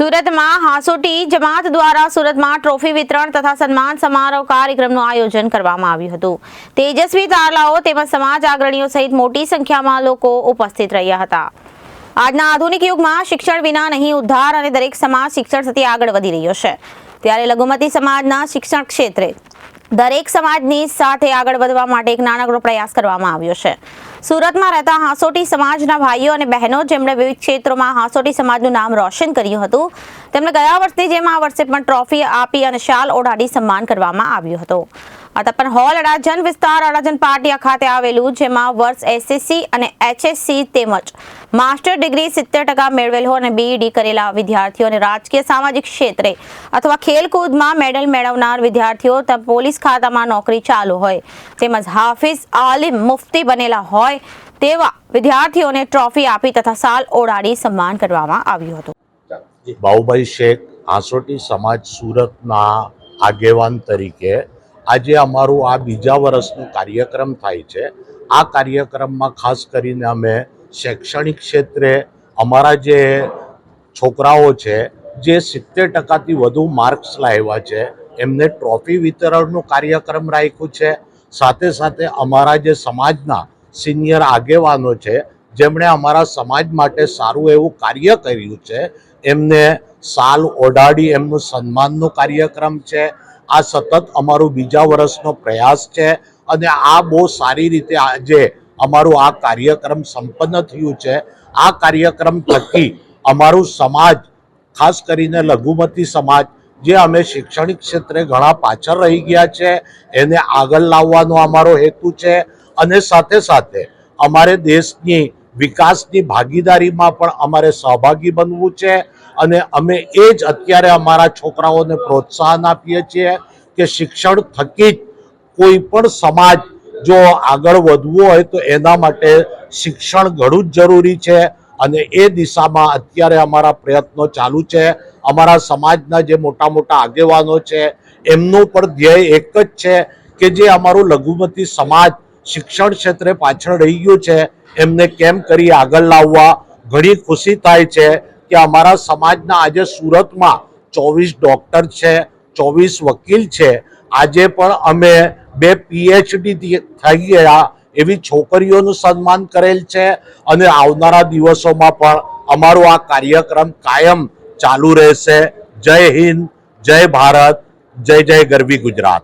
સુરતમાં હાસોટી જમાત દ્વારા સુરતમાં ટ્રોફી વિતરણ તથા સન્માન સમારોહ કાર્યક્રમનું આયોજન કરવામાં આવ્યું હતું. તેજસ્વી તારલાઓ તેમજ સમાજ આગ્રણીઓ સહિત મોટી સંખ્યામાં લોકો ઉપસ્થિત રહ્યા હતા. આજના આધુનિક યુગમાં શિક્ષણ વિના નહીં, ઉદ્ધાર અને દરેક સમાજ શિક્ષણ સાથે આગળ વધી રહ્યો છે. ત્યારે લઘુમતી સમાજના શિક્ષણ ક્ષેત્રે દરેક સમાજની સાથે આગળ વધવા માટે એક નાનકડો પ્રયાસ કરવામાં આવ્યો છે. સુરતમાં રહેતા હાંસોટી સમાજના ભાઈઓ અને બહેનો જેમણે વિવિધ ક્ષેત્રોમાં હાંસોટી સમાજનું નામ રોશન કર્યું હતું, તેમણે ગયા વર્ષની જેમ આ વર્ષે પણ ટ્રોફી આપી અને શાલ ઓઢાડી સન્માન કરવામાં આવ્યું હતું. આ તપન હોલ અડાજન વિસ્તાર અડાજન પાટિયા ખાતે આવેલું, જેમાં વર્ષ એસએસસી અને એચએસસી તેમજ માસ્ટર ડિગ્રી સિત્તેર ટકા મેળવેલ અને બીઈડી કરેલા વિદ્યાર્થીઓ અને રાજકીય સામાજિક ક્ષેત્રે અથવા ખેલકૂદમાં મેડલ મેળવનાર વિદ્યાર્થીઓ પોલીસ ખાતામાં નોકરી ચાલુ હોય. તેમજ હાફિઝ આલિમ મુફતી બનેલા હોય તેવા વિદ્યાર્થીઓને ટ્રોફી આપી તથા સાલ ઓઢાડી સન્માન કરવામાં આવ્યું હતું. બાહુભાઈ શેખ, આસોટી સમાજ સુરતના આગેવાન તરીકે આજે અમારું આ બીજા વર્ષનું કાર્યક્રમ થાય છે. આ કાર્યક્રમમાં ખાસ કરીને અમે શૈક્ષણિક ક્ષેત્રે અમારા જે છોકરાઓ છે, જે સિત્તેર ટકાથી વધુ માર્ક્સ લાવ્યા છે, એમને ટ્રોફી વિતરણનું કાર્યક્રમ રાખ્યું છે. સાથે સાથે અમારા જે સમાજના સિનિયર આગેવાનો છે, જેમણે અમારા સમાજ માટે સારું એવું કાર્ય કર્યું છે, એમને સાલ ઓઢાડી એમનું સન્માનનો કાર્યક્રમ છે. આ સતત અમારું બીજા વર્ષનો પ્રયાસ છે અને આ બહુ સારી રીતે આજે અમારું આ કાર્યક્રમ સંપન્ન થયું છે. આ કાર્યક્રમ થકી અમારું સમાજ, ખાસ કરીને લઘુમતી સમાજ, જે અમે શૈક્ષણિક ક્ષેત્રે ઘણા પાછળ રહી ગયા છે, એને આગળ લાવવાનો અમારો હેતુ છે અને સાથે સાથે અમારે દેશની વિકાસની ભાગીદારીમાં પણ અમારે સહભાગી બનવું છે અને અમે એ જ અત્યારે અમારા છોકરાઓને પ્રોત્સાહન આપીએ છીએ કે શિક્ષણ થકી જ કોઈ પણ સમાજ જો આગળ વધવું હોય તો એના માટે શિક્ષણ ઘણું જ જરૂરી છે અને એ દિશામાં અત્યારે અમારા પ્રયત્નો ચાલુ છે. અમારા સમાજના જે મોટા મોટા આગેવાનો છે, એમનું પણ ધ્યેય એક જ છે કે જે અમારું લઘુમતી સમાજ શિક્ષણ ક્ષેત્રે પાછળ રહી ગયું છે. એમને કેમ કરી આગળ લાવવા? ઘણી ખુશી થાય છે કે અમારા સમાજના આજે સુરતમાં ચોવીસ ડૉક્ટર છે, ચોવીસ વકીલ છે. આજે પણ અમે બે પીએચડી થઈ ગયા એવી છોકરીઓનું સન્માન કરેલ છે અને આવનારા દિવસોમાં પણ અમારો આ કાર્યક્રમ કાયમ ચાલુ રહેશે. જય હિન્દ, જય ભારત, જય જય ગરવી ગુજરાત.